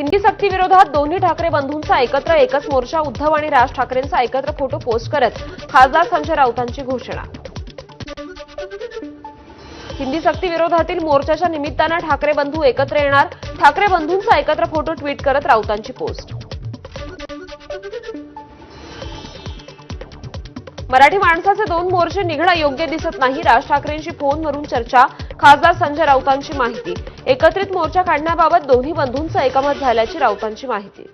हिंदी सक्ती विरोधात दोन्ही ठाकरे बंधूंचा एकत्र एकच मोर्चा उद्धव आणि राज ठाकरेंचा एकत्र फोटो पोस्ट करत खासदार संजय राऊतांची घोषणा. हिंदी सक्ती विरोधातील मोर्चाच्या निमित्तानं ठाकरे बंधू एकत्र येणार ठाकरे बंधूंचा एकत्र फोटो ट्विट करत राऊतांची पोस्ट. मराठी माणसाचे दोन मोर्चे निघणं योग्य दिसत नाही राज ठाकरेंशी फोनवरून चर्चा खासदार संजय राऊतांची माहिती. एकत्रित मोर्चा काढण्याबाबत दोन्ही बंधूंचं एकमत झाल्याची राऊतांची माहिती.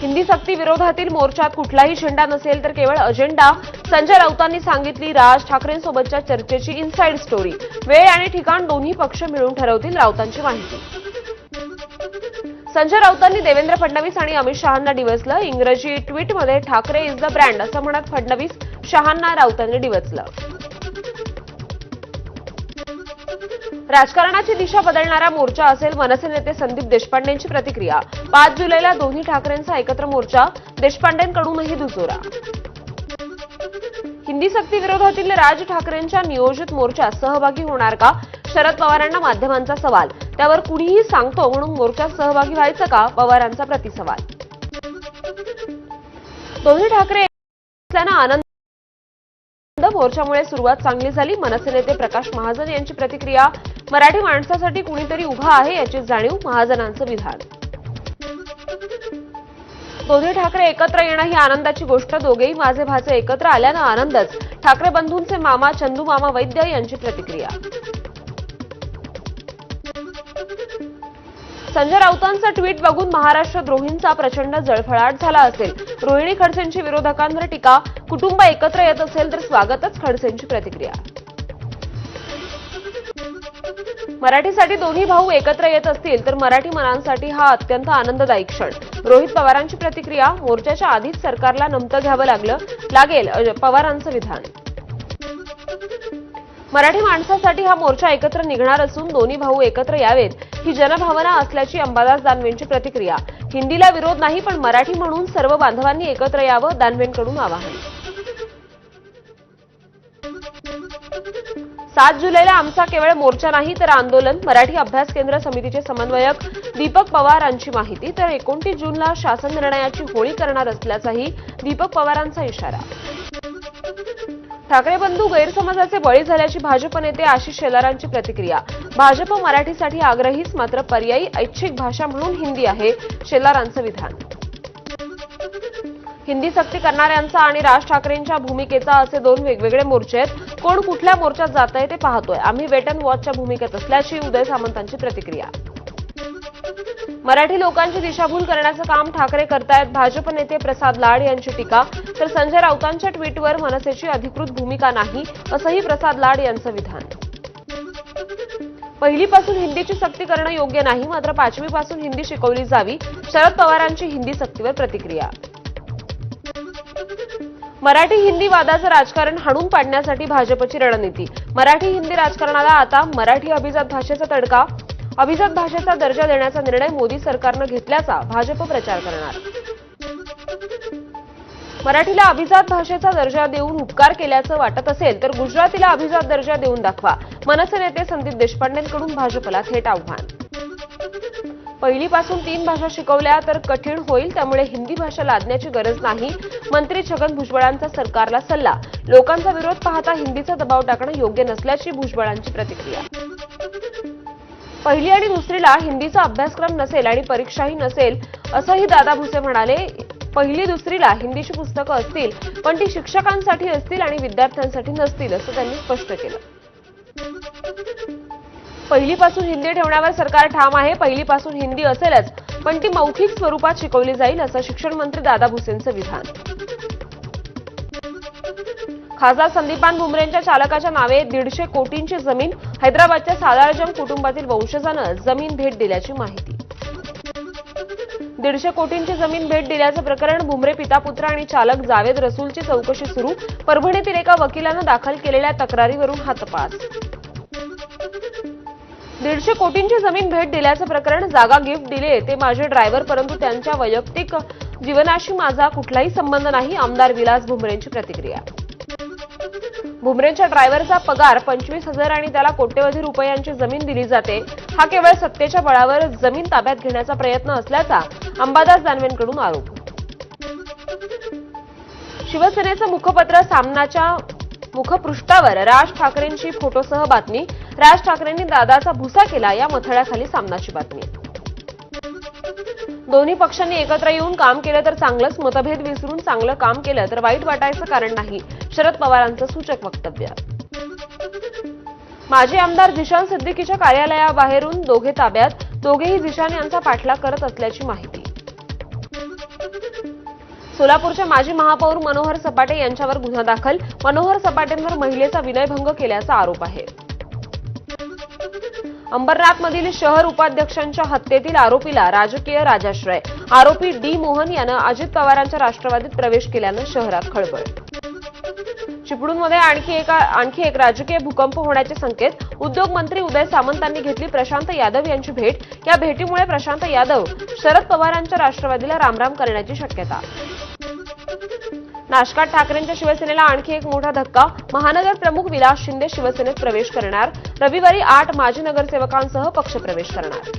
हिंदी सक्ती विरोधातील मोर्चात कुठलाही झेंडा नसेल तर केवळ अजेंडा. संजय राऊतांनी सांगितली राज ठाकरेंसोबतच्या चर्चेची इनसाइड स्टोरी वेळ आणि ठिकाण दोन्ही पक्ष मिळून ठरवतील राऊतांची माहिती. संजय राऊतांनी देवेंद्र फडणवीस आणि अमित शहांना डिवचलं. इंग्रजी ट्विटमध्ये ठाकरे इज द ब्रँड असं म्हणत फडणवीस शहांना राऊतांनी डिवचलं. राजकारणाची दिशा बदलणारा मोर्चा असेल मनसे नेते संदीप देशपांडेंची प्रतिक्रिया. पाच जुलैला दोन्ही ठाकरेंचा एकत्र मोर्चा देशपांडेंकडूनही दुजोरा. हिंदी सक्ती विरोधातील राज ठाकरेंच्या नियोजित मोर्चात सहभागी होणार का? शरद पवारांना माध्यमांचा सवाल. त्यावर कुणीही सांगतो म्हणून मोर्चात सहभागी व्हायचं का? पवारांचा प्रतिसवाल. दोन्ही ठाकरे असल्यानं आनंद मोर्चामुळे सुरुवात चांगली झाली. मनसे नेते प्रकाश महाजन यांची प्रतिक्रिया मराठी माणसासाठी कुणीतरी उभा आहे याची जाणीव महाजनांचं विधान. दोन्ही ठाकरे एकत्र येणं ही आनंदाची गोष्ट. दोघेही माझे भाचे एकत्र आल्यानं आनंदच. ठाकरे बंधूंचे मामा चंदू मामा वैद्य यांची प्रतिक्रिया. संजय राऊतांचं ट्विट बघून महाराष्ट्र द्रोहींचा प्रचंड जळफळाट झाला असेल. रोहिणी खडसेंची विरोधकांवर टीका कुटुंब एकत्र येत असेल तर स्वागतच खडसेंची प्रतिक्रिया. मराठीसाठी दोन्ही भाऊ एकत्र येत असतील तर मराठी मनांसाठी हा अत्यंत आनंददायी क्षण. रोहित पवारांची प्रतिक्रिया मोर्चाच्या आधीच सरकारला नमतं घ्यावं लागलं लागेल पवारांचं विधान. मराठी माणसासाठी हा मोर्चा एकत्र निघणार असून दोन्ही भाऊ एकत्र यावेत ही जनभावना असल्याची अंबादास दानवेंची प्रतिक्रिया. हिंदीला विरोध नाही पण मराठी म्हणून सर्व बांधवांनी एकत्र यावं दानवेंकडून आवाहन. सात जुलैला आमचा केवळ मोर्चा नाही तर आंदोलन मराठी अभ्यास केंद्र समितीचे समन्वयक दीपक पवारांची माहिती. तर एकोणतीस जूनला शासन निर्णयाची होळी करणार असल्याचाही दीपक पवारांचा इशारा. ठाकरे बंधू गैरसमजाचे बळी झाल्याची भाजप नेते आशिष शेलारांची प्रतिक्रिया. भाजप मराठीसाठी आग्रहीच मात्र पर्यायी ऐच्छिक भाषा म्हणून हिंदी आहे शेलारांचं विधान. हिंदी सक्ती करणाऱ्यांचा आणि राज ठाकरेंच्या भूमिकेचा असे दोन वेगवेगळे मोर्चे आहेत. कोण कुठल्या मोर्चात जात आहे ते पाहतोय. आम्ही वेट अँड वॉचच्या भूमिकेत असल्याची उदय सामंतांची प्रतिक्रिया. मराठी लोकांची दिशाभूल करण्याचं काम ठाकरे करतायत भाजप नेते प्रसाद लाड यांची टीका. तर संजय राऊतांच्या ट्विटवर मनसेची अधिकृत भूमिका नाही असंही प्रसाद लाड यांचं विधान. पहिलीपासून हिंदीची सक्ती करणं योग्य नाही मात्र पाचवीपासून हिंदी शिकवली जावी शरद पवारांची हिंदी सक्तीवर प्रतिक्रिया. मराठी हिंदी वादाचं राजकारण हाणून पाडण्यासाठी भाजपची रणनीती. मराठी हिंदी राजकारणाला आता मराठी अभिजात भाषेचा तडका अभिजात भाषेचा दर्जा देण्याचा निर्णय मोदी सरकारनं घेतल्याचा भाजप प्रचार करणार. मराठीला अभिजात भाषेचा दर्जा देऊन उपकार केल्याचं वाटत असेल तर गुजरातीला अभिजात दर्जा देऊन दाखवा. मनसे नेते संदीप देशपांडेंकडून भाजपला थेट आव्हान. पहिलीपासून तीन भाषा शिकवल्या तर कठीण होईल त्यामुळे हिंदी भाषा लादण्याची गरज नाही. मंत्री छगन भुजबळांचा सरकारला सल्ला. लोकांचा विरोध पाहता हिंदीचा दबाव टाकणं योग्य नसल्याची भुजबळांची प्रतिक्रिया. पहिली आणि दुसरीला हिंदीचा अभ्यासक्रम नसेल आणि परीक्षाही नसेल असंही दादा भुसे म्हणाले. पहिली दुसरीला हिंदीची पुस्तकं असतील पण ती शिक्षकांसाठी असतील आणि विद्यार्थ्यांसाठी नसतील असं त्यांनी स्पष्ट केलं. पहिलीपासून हिंदी ठेवण्यावर सरकार ठाम आहे पहिलीपासून हिंदी असेलच पण ती मौखिक स्वरूपात शिकवली जाईल असं शिक्षण मंत्री दादा भुसेंचं विधान. खासदार संदीपान भुमरेंच्या चालकाच्या नावे दीडशे कोटींची जमीन हैदराबादच्या सादारजम कुटुंबातील वंशजानं जमीन भेट दिल्याची माहिती. दीडशे कोटींची जमीन भेट दिल्याचं प्रकरण भुमरे पिता पुत्र आणि चालक जावेद रसूलची चौकशी सुरू. परभणीतील एका वकिलानं दाखल केलेल्या तक्रारीवरून हा तपास. दीडशे कोटींची जमीन भेट दिल्याचं प्रकरण जागा गिफ्ट दिले ते माझे ड्रायव्हर परंतु त्यांच्या वैयक्तिक जीवनाशी माझा कुठलाही संबंध नाही आमदार विलास भुमरेंची प्रतिक्रिया. भुमरेच्या ड्रायव्हरचा पगार पंचवीस हजार आणि त्याला कोट्यवधी रुपयांची जमीन दिली जाते. हा केवळ सत्तेच्या बळावर जमीन ताब्यात घेण्याचा प्रयत्न असल्याचा अंबादास दानवेंकडून आरोप. शिवसेनेचं मुखपत्र सामनाच्या मुखपृष्ठावर राज ठाकरेंची फोटोसह बातमी. राज ठाकरेंनी दादाचा भुसा केला या मथळ्याखाली सामनाची बातमी. दोन्ही पक्षांनी एकत्र येऊन काम केलं तर चांगलंच मतभेद विसरून चांगलं काम केलं तर वाईट वाटायचं कारण नाही शरद पवारांचं सूचक वक्तव्य. माजी आमदार जिशान सिद्दीकीच्या कार्यालयाबाहेरून दोघे ताब्यात दोघेही जिशान यांचा पाठलाग करत असल्याची माहिती. सोलापूरच्या माजी महापौर मनोहर सपाटे यांच्यावर गुन्हा दाखल मनोहर सपाटेंवर महिलेचा विनयभंग केल्याचा आरोप आहे. अंबरनाथमधील शहर उपाध्यक्षांच्या हत्येतील आरोपीला राजकीय राजाश्रय. आरोपी डी मोहन यानं अजित पवारांच्या राष्ट्रवादीत प्रवेश केल्यानं शहरात खळबळ. चिपळूणमध्ये आणखी एका आणखी एक राजकीय भूकंप होण्याचे संकेत उद्योग मंत्री उदय सामंतांनी घेतली. प्रशांत यादव यांची भेट. या भेटीमुळे प्रशांत यादव शरद पवारांच्या राष्ट्रवादीला रामराम करण्याची शक्यता. नाशकात ठाकरेंच्या शिवसेनेला आणखी एक मोठा धक्का. महानगर प्रमुख विलास शिंदे शिवसेनेत प्रवेश करणार. रविवारी आठ माजी नगरसेवकांसह पक्षप्रवेश करणार.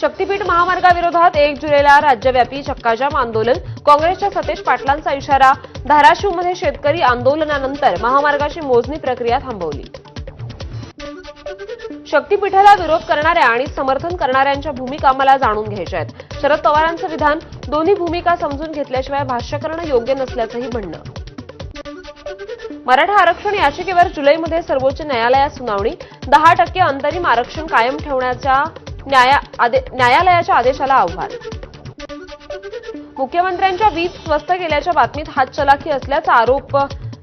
शक्तीपीठ महामार्गाविरोधात एक जुलैला राज्यव्यापी चक्काजाम आंदोलन. काँग्रेसच्या सतेज पाटलांचा इशारा. धाराशिवमध्ये शेतकरी आंदोलनानंतर महामार्गाची मोजणी प्रक्रिया थांबवली. शक्तीपीठाला विरोध करणाऱ्या आणि समर्थन करणाऱ्यांच्या भूमिका मला जाणून घ्यायच्या आहेत. शरद पवारांचं विधान दोन्ही भूमिका समजून घेतल्याशिवाय भाष्य करणं योग्य नसल्याचंही म्हणणं. मराठा आरक्षण याचिकेवर जुलैमध्ये सर्वोच्च न्यायालयात सुनावणी. दहा टक्के अंतरिम आरक्षण कायम ठेवण्याच्या न्यायालयाच्या आदेशाला आव्हान. मुख्यमंत्र्यांच्या वीज स्वस्त केल्याच्या बातमीत हातचलाखी असल्याचा आरोप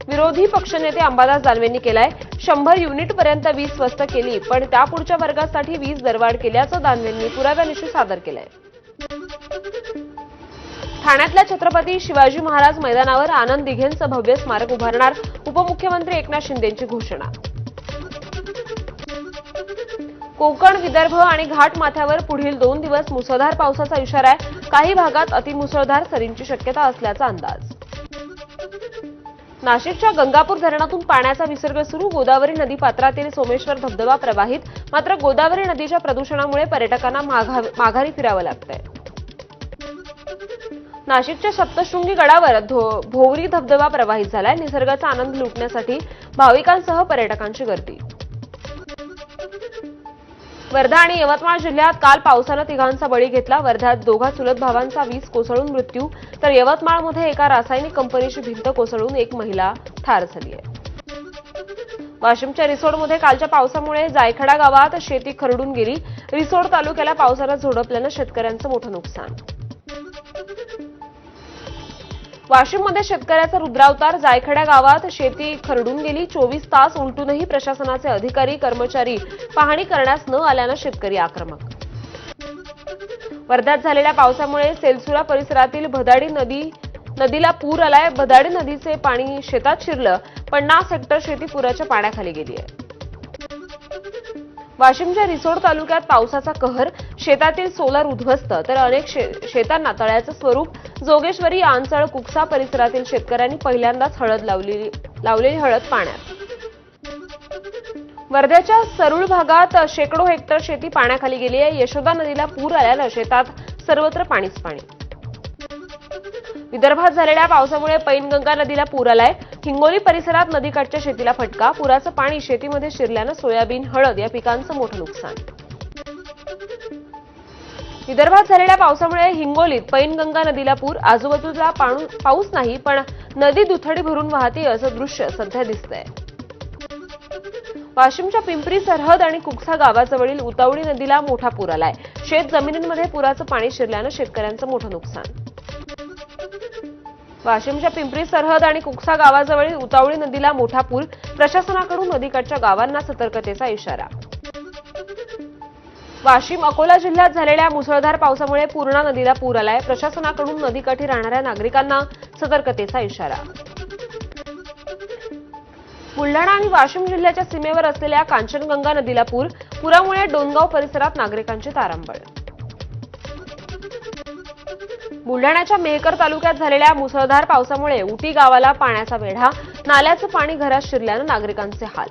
विरोधी पक्षनेते अंबादास दानवेंनी केलाय. शंभर युनिटपर्यंत वीज स्वस्त केली पण त्यापुढच्या वर्गासाठी वीज दरवाढ केल्याचं दानवेंनी पुराव्यानिशी सादर केलंय. ठाण्यातल्या छत्रपती शिवाजी महाराज मैदानावर आनंद दिघेंचं भव्य स्मारक उभारणार उपमुख्यमंत्री एकनाथ शिंदेंची घोषणा. कोकण विदर्भ आणि घाट माथ्यावर पुढील दोन दिवस मुसळधार पावसाचा इशारा आहे. काही भागात अतिमुसळधार सरींची शक्यता असल्याचा अंदाज. नाशिकच्या गंगापूर धरणातून पाण्याचा विसर्ग सुरू. गोदावरी नदी पात्रातील सोमेश्वर धबधबा प्रवाहित. मात्र गोदावरी नदीच्या प्रदूषणामुळे पर्यटकांना माघा- माघारी फिरावं लागतंय. नाशिकच्या सप्तशृंगी गडावर धो- भोवरी धबधबा प्रवाहित झालाय. निसर्गाचा आनंद लुटण्यासाठी भाविकांसह पर्यटकांची गर्दी. वर्धा आणि यवतमाळ जिल्ह्यात काल पावसानं तिघांचा बळी घेतला. वर्ध्यात दोघा चुलत भावांचा वीज कोसळून मृत्यू. तर यवतमाळमध्ये एका रासायनिक कंपनीची भिंत कोसळून एक महिला ठार झाली आहे. वाशिमच्या रिसोडमध्ये कालच्या पावसामुळे जायखडा गावात शेती खरडून गेली. रिसोड तालुक्याला पावसानं झोडपल्यानं शेतकऱ्यांचं मोठं नुकसान वाशिममध्ये शेतकऱ्याचा रुद्रावतार जायखड्या गावात शेती खरडून गेली. चोवीस तास उलटूनही प्रशासनाचे अधिकारी कर्मचारी पाहणी करण्यास न आल्यानं शेतकरी आक्रमक. वर्ध्यात झालेल्या पावसामुळे सेलसुरा परिसरातील भदाडी नदी नदीला पूर आलाय. भदाडी नदीचे पाणी शेतात शिरलं. पन्नास हेक्टर शेती पुराच्या पाण्याखाली गेली आहे. वाशिमच्या रिसोड तालुक्यात पावसाचा कहर शेतातील सोलर उद्ध्वस्त तर अनेक शे- शेतांना तळ्याचं स्वरूप जोगेश्वरी आंचळ कुकसा परिसरातील शेतकऱ्यांनी पहिल्यांदाच हळद लावलेली लावलेली हळद पाण्यात. वर्ध्याच्या सरुळ भागात शेकडो हेक्टर शेती पाण्याखाली गेली आहे. यशोदा नदीला पूर आल्यानं शेतात सर्वत्र पाणीच पाणी. विदर्भात झालेल्या पावसामुळे पैनगंगा नदीला पूर आलाय. हिंगोली परिसरात नदीकाठच्या शेतीला फटका. पुराचं पाणी शेतीमध्ये शिरल्यानं सोयाबीन हळद या पिकांचं मोठं नुकसान. विदर्भात झालेल्या पावसामुळे हिंगोलीत पैनगंगा नदीला पूर. आजूबाजूला पाऊस नाही पण नदी दुथडी भरून वाहते असं दृश्य सध्या दिसतंय. वाशिमच्या पिंपरी सरहद आणि कुकसा गावाजवळील उतावळी नदीला मोठा पूर आलाय. शेत जमिनींमध्ये पुराचं पाणी शिरल्यानं शेतकऱ्यांचं मोठं नुकसान. वाशिमच्या पिंपरी सरहद आणि कुकसा गावाजवळील उतावळी नदीला मोठा पूर प्रशासनाकडून नदीकाठच्या गावांना सतर्कतेचा इशारा. वाशिम अकोला जिल्ह्यात झालेल्या मुसळधार पावसामुळे पूर्णा नदीला पूर आलाय. प्रशासनाकडून नदीकाठी राहणाऱ्या नागरिकांना सतर्कतेचा इशारा. बुलढाणा आणि वाशिम जिल्ह्याच्या सीमेवर असलेल्या कांचनगंगा नदीला पूर पुरामुळे डोनगाव परिसरात नागरिकांची तारांबळ. बुलढाण्याच्या मेहकर तालुक्यात झालेल्या मुसळधार पावसामुळे उटी गावाला पाण्याचा वेढा नाल्याचं पाणी घरात शिरल्यानं नागरिकांचे हाल.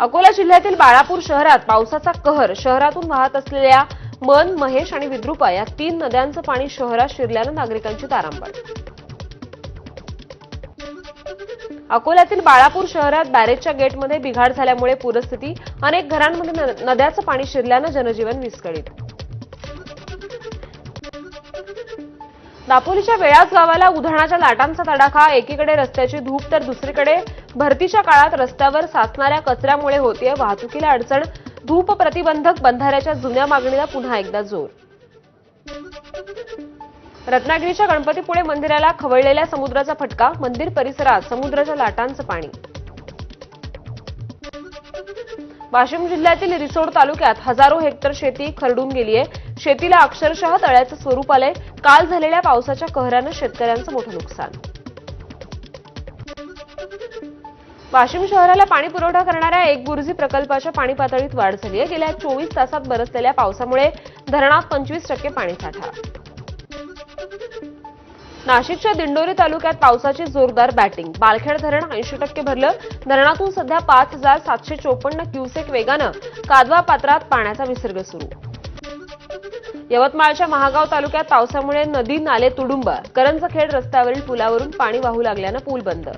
अकोला जिल्ह्यातील बाळापूर शहरात पावसाचा कहर शहरातून वाहत असलेल्या मन महेश आणि विद्रुपा या तीन नद्यांचं पाणी शहरात शिरल्यानं नागरिकांची तारांबळ. अकोल्यातील बाळापूर शहरात बॅरेजच्या गेटमध्ये बिघाड झाल्यामुळे पूरस्थिती अनेक घरांमध्ये नद्याचं पाणी शिरल्यानं जनजीवन विस्कळीत. दापोलीच्या वेळाच गावाला उधाणाच्या लाटांचा तडाखा एकीकडे रस्त्याची धूप तर दुसरीकडे भरतीच्या काळात रस्त्यावर साचणाऱ्या कचऱ्यामुळे होतीये वाहतुकीला अडचण. धूप प्रतिबंधक बंधाऱ्याच्या जुन्या मागणीला पुन्हा एकदा जोर. रत्नागिरीच्या गणपतीपुळे मंदिराला खवळलेल्या समुद्राचा फटका मंदिर परिसरात समुद्राच्या लाटांचं पाणी. वाशिम जिल्ह्यातील रिसोड तालुक्यात हजारो हेक्टर शेती खरडून गेली आहे शेतीला अक्षरशः तळ्याचं स्वरूप आलंय. काल झालेल्या पावसाच्या कहरानं शेतकऱ्यांचं मोठं नुकसान. वाशिम शहराला पाणी पुरवठा करणाऱ्या एक बुर्जी प्रकल्पाच्या पाणी पातळीत वाढ झाली आहे. गेल्या चोवीस तासात बरसलेल्या पावसामुळे धरणात पंचवीस टक्के पाणीसाठा नाशिकच्या दिंडोरी तालुक्यात पावसाची जोरदार बॅटिंग. बालखेड धरण ऐंशी टक्के भरलं. धरणातून सध्या पाच हजार सातशे चोपन्न क्युसेक वेगानं कादवा पात्रात पाण्याचा विसर्ग सुरू. यवतमाळच्या महागाव तालुक्यात पावसामुळे नदी नाले तुडुंब. करंजखेड रस्त्यावरील पुलावरून पाणी वाहू लागल्यानं पूल बंद.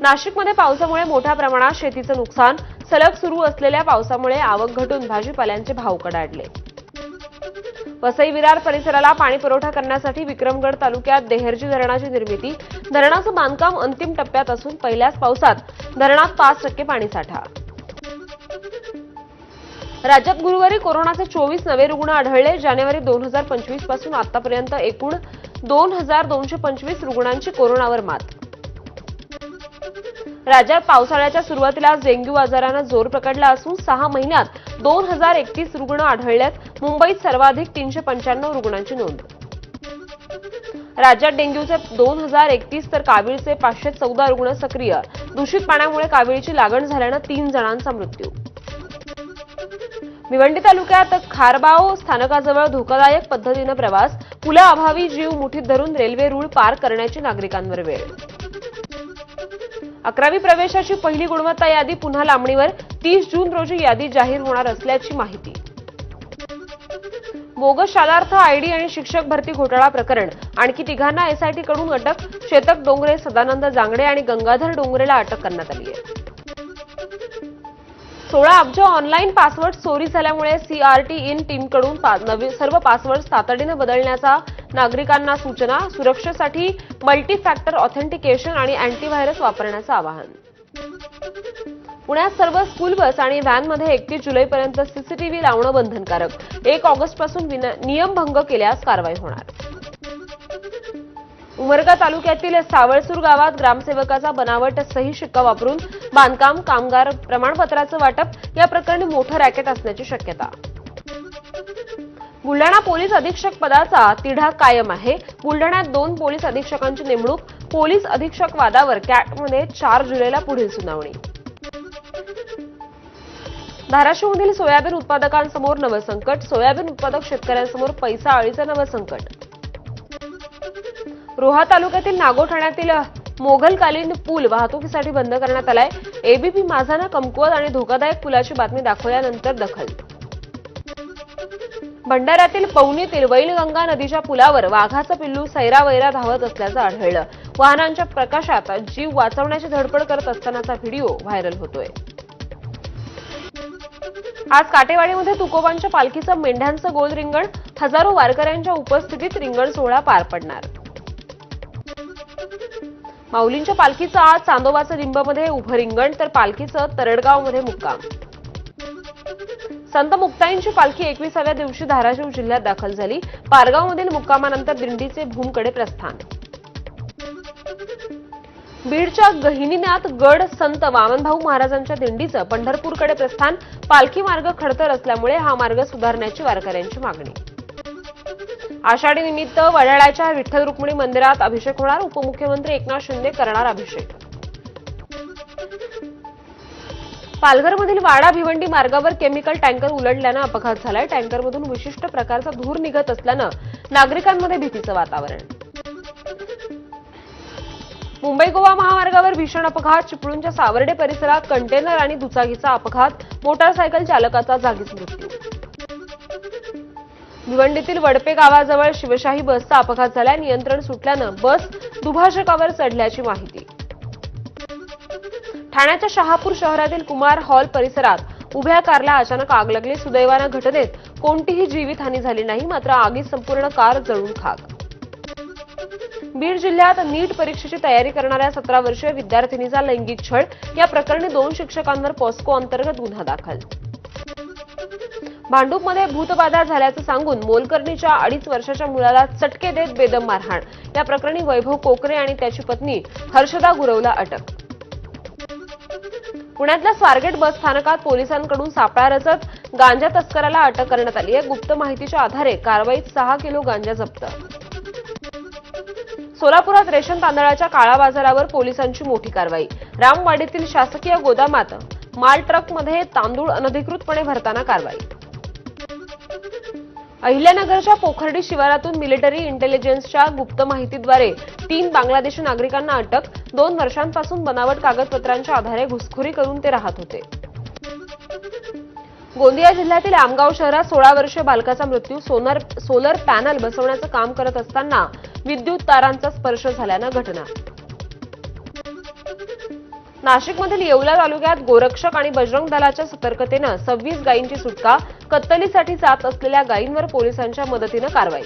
नाशिकमध्ये पावसामुळे मोठ्या प्रमाणात शेतीचं नुकसान. सलग सुरू असलेल्या पावसामुळे आवक घटून भाजीपाल्यांचे भाव कडाडले. वसई विरार परिसराला पाणी पुरवठा करण्यासाठी विक्रमगड तालुक्यात देहरजी धरणाची निर्मिती. धरणाचं बांधकाम अंतिम टप्प्यात असून पहिल्याच पावसात धरणात पाच टक्के पाणीसाठा. राज्यात गुरुवारी कोरोनाचे चोवीस नवे रुग्ण आढळले. जानेवारी दोन हजार पंचवीसपासून आतापर्यंत एकूण दोन हजार दोनशे पंचवीस रुग्णांची कोरोनावर मात. राज्यात पावसाळ्याच्या सुरुवातीला डेंग्यू आजारानं जोर पकडला असून सहा महिन्यात दोन हजार एकतीस रुग्ण आढळल्यात. मुंबईत सर्वाधिक तीनशे पंच्याण्णव रुग्णांची नोंद. राज्यात डेंग्यूचे दोन हजार एकतीस तर कावीळचे पाचशे चौदा रुग्ण सक्रिय. दूषित पाण्यामुळे कावीळची लागण झाल्यानं तीन जणांचा मृत्यू. भिवंडी तालुक्यात खारबाव स्थानकाजवळ धोकादायक पद्धतीनं प्रवास पुलाअभावी जीव मुठीत धरून रेल्वे रूळ पार करण्याची नागरिकांवर वेळ. अकरावी प्रवेशाची पहिली गुणवत्ता यादी पुन्हा लांबणीवर तीस जून रोजी यादी जाहीर होणार असल्याची माहिती. बोगस शालार्थ आयडी आणि शिक्षक भरती घोटाळा प्रकरण आणखी तिघांना एसआयटीकडून अटक शेतक डोंगरे सदानंद जांगडे आणि गंगाधर डोंगरेला अटक करण्यात आली आहे. सोळा अब्ज ऑनलाईन पासवर्ड चोरी झाल्यामुळे सीआरटी इन टीमकडून नवी सर्व पासवर्ड तातडीनं बदलण्याचा नागरिकांना सूचना सुरक्षेसाठी मल्टी फॅक्टर ऑथेंटिकेशन आणि अँटीव्हायरस वापरण्याचं आवाहन. पुण्यात सर्व स्कूल बस आणि व्हॅनमध्ये एकतीस जुलैपर्यंत सीसीटीव्ही लावणं बंधनकारक. एक ऑगस्टपासून विना- नियमभंग केल्यास कारवाई होणार. उमरगा तालुक्यातील सावळसूर गावात ग्रामसेवकाचा बनावट सही शिक्का वापरून बांधकाम कामगार प्रमाणपत्राचं वाटप या प्रकरणी मोठं रॅकेट असण्याची शक्यता. बुलढाणा पोलीस अधीक्षक पदाचा तिढा कायम आहे. बुलढाण्यात दोन पोलीस अधीक्षकांची नेमणूक पोलीस अधीक्षक वादावर कॅटमध्ये चार जुलैला पुढील सुनावणी. धाराशिवमधील सोयाबीन उत्पादकांसमोर नवं संकट सोयाबीन उत्पादक शेतकऱ्यांसमोर पैसा आळीचं नवं संकट. रोहा तालुक्यातील नागोठाण्यातील मोगलकालीन पूल वाहतुकीसाठी बंद करण्यात आलाय. एबीपी माझानं कमकुवत आणि धोकादायक पुलाची बातमी दाखवल्यानंतर दखल. भंडाऱ्यातील पवनीतील वैलगंगा नदीच्या पुलावर वाघाचं पिल्लू सैरावैरा धावत असल्याचं आढळलं. वाहनांच्या प्रकाशात जीव वाचवण्याची धडपड करत असतानाचा व्हिडिओ व्हायरल होतोय. आज काटेवाडीमध्ये तुकोबांच्या पालखीचं मेंढ्यांचं गोल रिंगण. हजारो वारकऱ्यांच्या उपस्थितीत रिंगण सोहळा पार पडणार. माऊलींच्या पालखीचं आज चांदोबाचं लिंबमध्ये उभं रिंगण तर पालखीचं तरडगावमध्ये मुक्काम. संत मुक्ताईंची पालखी एकविसाव्या दिवशी धाराशिव जिल्ह्यात दाखल झाली. पारगावमधील मुक्कामानंतर दिंडीचे भूमकडे प्रस्थान. बीडच्या गहिनीनाथ गड संत वामनभाऊ महाराजांच्या दिंडीचं पंढरपूरकडे प्रस्थान. पालखी मार्ग खडतर असल्यामुळे हा मार्ग सुधारण्याची वारकऱ्यांची मागणी. आषाढी निमित्त वडाळ्याच्या विठ्ठल रुक्मिणी मंदिरात अभिषेक होणार. उपमुख्यमंत्री एकनाथ शिंदे करणार अभिषेक. पालघरमधील वाडा भिवंडी मार्गावर केमिकल टँकर उलटल्यानं अपघात झालाय. टँकरमधून विशिष्ट प्रकारचा धूर निघत असल्यानं नागरिकांमध्ये भीतीचं वातावरण. मुंबई गोवा महामार्गावर भीषण अपघात. चिपळूणच्या सावर्डे परिसरात कंटेनर आणि दुचाकीचा अपघात. मोटारसायकल चालकाचा जागीच मृत्यू. भिवंडीतील वडपे गावाजवळ शिवशाही बसचा अपघात झाला नियंत्रण सुटल्यानं बस दुभाषकावर चढल्याची माहिती. ठाण्याच्या शहापूर शहरातील कुमार हॉल परिसरात उभ्या कारला अचानक आग लागली. सुदैवानं घटनेत कोणतीही जीवितहानी झाली नाही मात्र आगीत संपूर्ण कार जळून खाक. बीड जिल्ह्यात नीट परीक्षेची तयारी करणाऱ्या सतरा वर्षीय विद्यार्थिनीचा लैंगिक छळ. या प्रकरणी दोन शिक्षकांवर पॉस्को अंतर्गत गुन्हा दाखल. भांडूपमध्ये भूतबाधा झाल्याचं सांगून मोलकर्णीच्या अडीच वर्षाच्या मुलाला चटके देत बेदम मारहाण. या प्रकरणी वैभव कोकरे आणि त्याची पत्नी हर्षदा गुरवला अटक. पुण्यातल्या स्वारगेट बस स्थानकात पोलिसांकडून सापळा रचत गांजा तस्कराला अटक करण्यात आली आहे. गुप्त माहितीच्या आधारे कारवाईत सहा किलो गांजा जप्त. सोलापुरात रेशन तांदळाच्या काळा बाजारावर पोलिसांची मोठी कारवाई. रामवाडीतील शासकीय गोदामात माल ट्रकमध्ये तांदूळ अनधिकृतपणे भरताना कारवाई. अहिल्यानगरच्या पोखर्डी शिवारातून मिलिटरी इंटेलिजन्सच्या गुप्त माहितीद्वारे तीन बांगलादेशी नागरिकांना अटक दोन वर्षांपासून बनावट कागदपत्रांच्या आधारे घुसखोरी करून ते राहत होते. गोंदिया जिल्ह्यातील आमगाव शहरात सोळा वर्षीय बालकाचा मृत्यू सोलर सोलर पॅनल बसवण्याचं काम करत असताना विद्युत तारांचा स्पर्श झाल्यानं घटना. नाशिकमधील येवला तालुक्यात गोरक्षक आणि बजरंग दलाच्या सतर्कतेनं सव्वीस गायींची सुटका कत्तलीसाठी जात असलेल्या गायींवर पोलिसांच्या मदतीनं कारवाई.